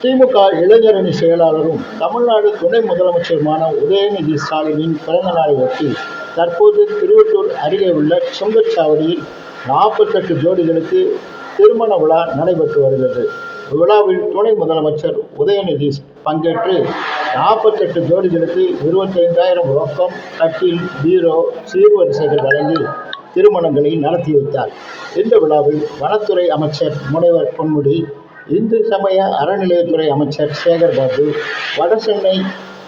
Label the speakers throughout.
Speaker 1: திமுக இளைஞரணி செயலாளரும் தமிழ்நாடு துணை முதலமைச்சருமான உதயநிதி ஸ்டாலினின் பிறந்த நாளையொட்டி தற்போது திருவள்ளூர் அருகே உள்ள சுங்கச்சாவடியில் நாற்பத்தெட்டு ஜோடிகளுக்கு திருமண விழா நடைபெற்று வருகிறது. விழாவில் துணை முதலமைச்சர் உதயநிதி பங்கேற்று நாற்பத்தெட்டு ஜோடிகளுக்கு இருபத்தைந்தாயிரம் ரொக்கம் கட்டில் பீரோ சீர்வரிசைகள் வழங்கி திருமணங்களை நடத்தி வைத்தார். இந்த விழாவில் வனத்துறை அமைச்சர் முனைவர் பொன்முடி இந்து சமய அறநிலையத்துறை அமைச்சர் சேகர் பாபு வடசென்னை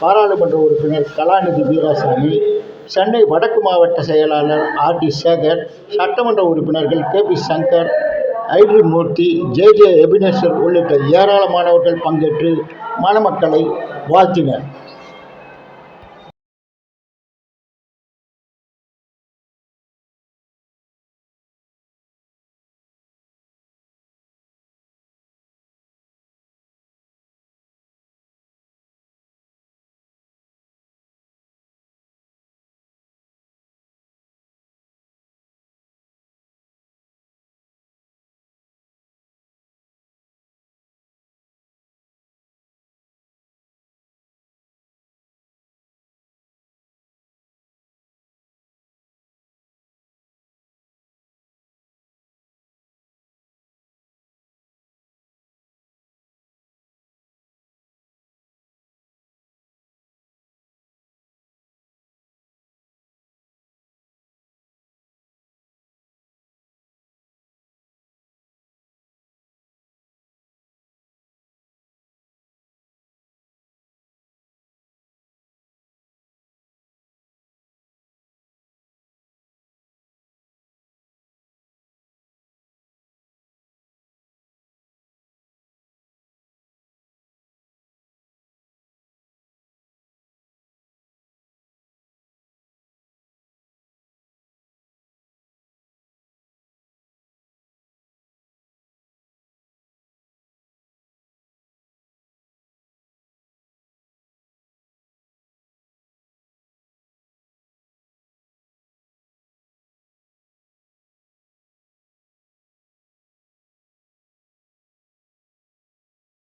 Speaker 1: பாராளுமன்ற உறுப்பினர் கலாநிதி வீராசாமி சென்னை வடக்கு மாவட்ட செயலாளர் ஆர் டி சேகர் சட்டமன்ற உறுப்பினர்கள் K P Shankar I T Murthy J J Ebenezer உள்ளிட்ட ஏராளமானவர்கள் பங்கேற்று மணமக்களை வாழ்த்தினர்.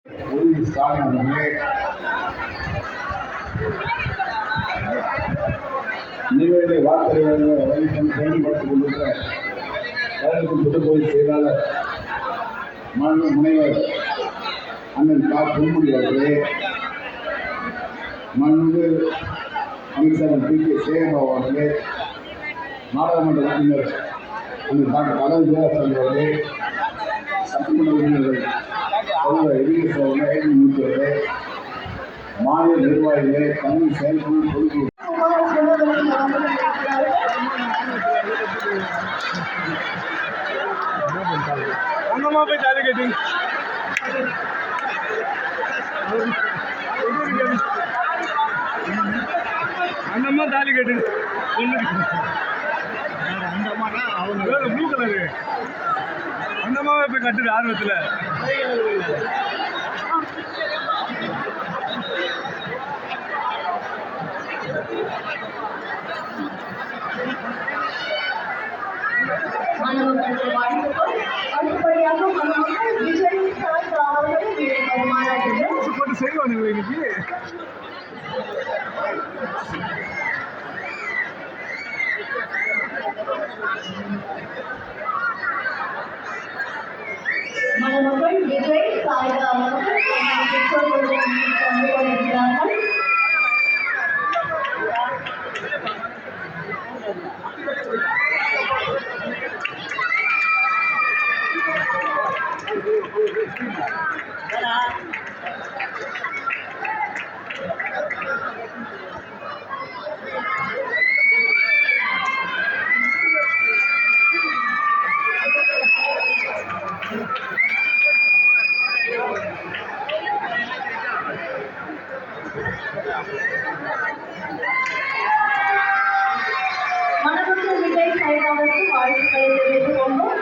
Speaker 2: உதவி ஸ்டாலின் அவர்களே நிகழ்வை வார்த்தைகளை செயல்படுத்திக் கொண்டிருக்கிற கழகத்தின் புதுக்கோயில் செயலாளர் முனைவர் அண்ணன் கா. பொன்முடி அவர்களே. மாண்பு அமைச்சர் பி. கே. சேகர்பாபு அவர்களே. நாடாளுமன்ற உறுப்பினர் அண்ணன் டாக்டர் கலன் வீராசாமி அவர்களே. சட்டமன்ற உறுப்பினர்கள் தலைவர் எதிர்ப்பு மூர்த்தி அவர்களே மாநில நிர்வாகிகளே தமிழ் செயல்படும் பொறுப்பு
Speaker 3: அங்கம்மா போய் தாலி கட்டி. அந்தம்மா தாலி கட்டு. ஒன்று அவங்க ப்ளூ கலரு அந்தம்மாவை போய் கட்டுது ஆர்வத்தில்.
Speaker 4: மாணவர்களுக்கு வாழ்த்துக்கள் அடுத்தபடியாக மாணவர்கள் விஜய் சார் அவர்கள் மாநாட்டில்
Speaker 3: போட்டு இன்னைக்கு.
Speaker 4: மணமக்கள் விஜய் சாரதா அவர்கள் தங்கள் மனதுக்கு விஜய் சாரதாவுக்கு வாழ்த்துக்களை தெரிவித்துக் கொண்டோம்